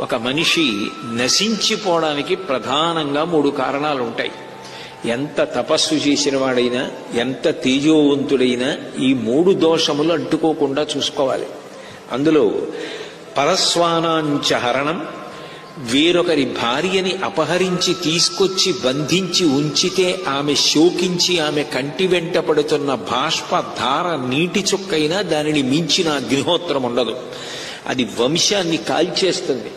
ఒక మనిషి నశించిపోవడానికి ప్రధానంగా మూడు కారణాలు ఉంటాయి ఎంత తపస్సు చేసిన వాడైనా ఎంత తేజోవంతుడైనా ఈ మూడు దోషములు అంటుకోకుండా చూసుకోవాలి. అందులో పరస్వానాంచ హరణం వేరొకరి భార్యని అపహరించి తీసుకొచ్చి బంధించి ఉంచితే ఆమె శోకించి ఆమె కంటి వెంట పడుతున్న బాష్ప ధార నీటి చుక్కైనా దానిని మించిన అగ్నిహోత్రం ఉండదు. అది వంశాన్ని కాల్చేస్తుంది.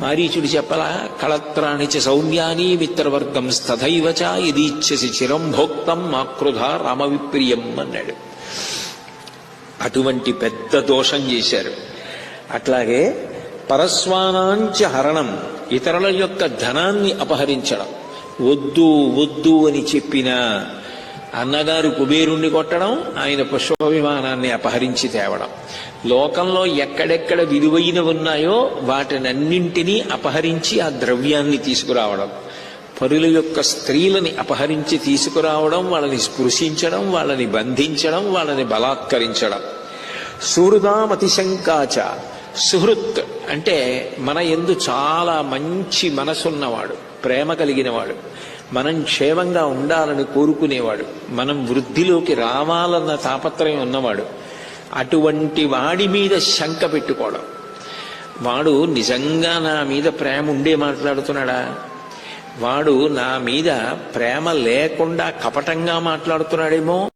మారీచుడు చెప్పలా కళత్రాణి చ సౌమ్యాని మిత్రవర్గం స్తథైవ చ ఇదీచ్ఛసి చిరం భోక్తం మాకృధ రామవిప్రియం అన్నాడు. అటువంటి పెద్ద దోషం చేశారు. అట్లాగే పరస్వానాంచ హరణం ఇతరుల యొక్క ధనాన్ని అపహరించడం. వద్దు వద్దు అని చెప్పిన అన్నగారు కుబేరుణ్ణి కొట్టడం ఆయన పుష్పవిమానాన్ని అపహరించి తేవడం. లోకంలో ఎక్కడెక్కడ విలువైన ఉన్నాయో వాటినన్నింటినీ అపహరించి ఆ ద్రవ్యాన్ని తీసుకురావడం. పరుల యొక్క స్త్రీలని అపహరించి తీసుకురావడం వాళ్ళని స్పృశించడం వాళ్ళని బంధించడం వాళ్ళని బలాత్కరించడం. సూరుదామతిశంకాచ సుహృత్ అంటే మన ఎందు చాలా మంచి మనసున్నవాడు ప్రేమ కలిగినవాడు మనం క్షేమంగా ఉండాలని కోరుకునేవాడు మనం వృద్ధిలోకి రావాలన్న తాపత్రయం ఉన్నవాడు. అటువంటి వాడి మీద శంక పెట్టుకోవడం. వాడు నిజంగా నా మీద ప్రేమ ఉండే మాట్లాడుతున్నాడా? వాడు నా మీద ప్రేమ లేకుండా కపటంగా మాట్లాడుతున్నాడేమో?